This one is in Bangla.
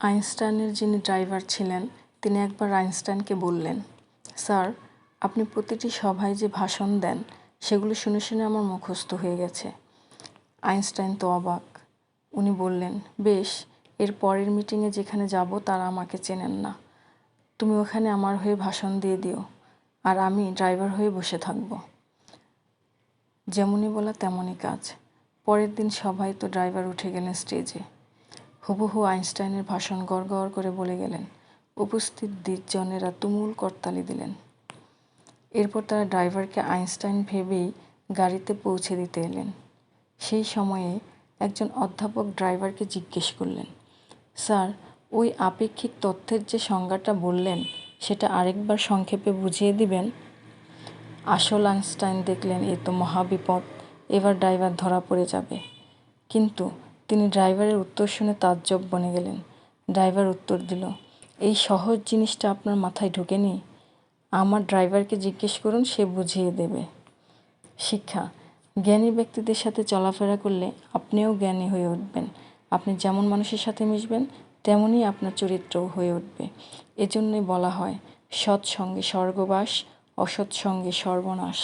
আইনস্টাইনের যিনি ড্রাইভার ছিলেন, তিনি একবার আইনস্টাইনকে বললেন, স্যার, আপনি প্রতিটি সভায় যে ভাষণ দেন, সেগুলো শুনে শুনে আমার মুখস্থ হয়ে গেছে। আইনস্টাইন তো অবাক। উনি বললেন, বেশ, এর পরের মিটিংয়ে যেখানে যাব তারা আমাকে চেনেন না। তুমি ওখানে আমার হয়ে ভাষণ দিয়ে দিও, আর আমি ড্রাইভার হয়ে বসে থাকব। যেমনই বলা তেমনই কাজ। পরের দিন সবাই তো ড্রাইভার উঠে গেলেন স্টেজে। হুবহু আইনস্টাইনের ভাষণ গড় গড় করে বলে গেলেন, উপস্থিত জনেরা তুমুল করতালি দিলেন। এরপর তারা ড্রাইভারকে আইনস্টাইন ভেবেই গাড়িতে পৌঁছে দিতে এলেন। সেই সময়ে একজন অধ্যাপক ড্রাইভারকে জিজ্ঞেস করলেন, স্যার, ওই আপেক্ষিক তথ্যের যে সংজ্ঞাটা বললেন, সেটা আরেকবার সংক্ষেপে বুঝিয়ে দিবেন? আসল আইনস্টাইন দেখলেন, এ তো মহাবিপদ। এবার ড্রাইভার ধরা পড়ে যাবে। কিন্তু তিনি ড্রাইভারের উত্তর শুনে তাজ্জব বনে গেলেন। ড্রাইভার উত্তর দিল, এই সহজ জিনিসটা আপনার মাথায় ঢোকেনি? আমার ড্রাইভারকে জিজ্ঞেস করুন, সে বুঝিয়ে দেবে। শিক্ষা, জ্ঞানী ব্যক্তিদের সাথে চলাফেরা করলে আপনিও জ্ঞানী হয়ে উঠবেন। আপনি যেমন মানুষের সাথে মিশবেন, তেমনই আপনার চরিত্রও হয়ে উঠবে। এজন্যই বলা হয় সৎ সঙ্গে স্বর্গবাস অসৎ সঙ্গে সর্বনাশ।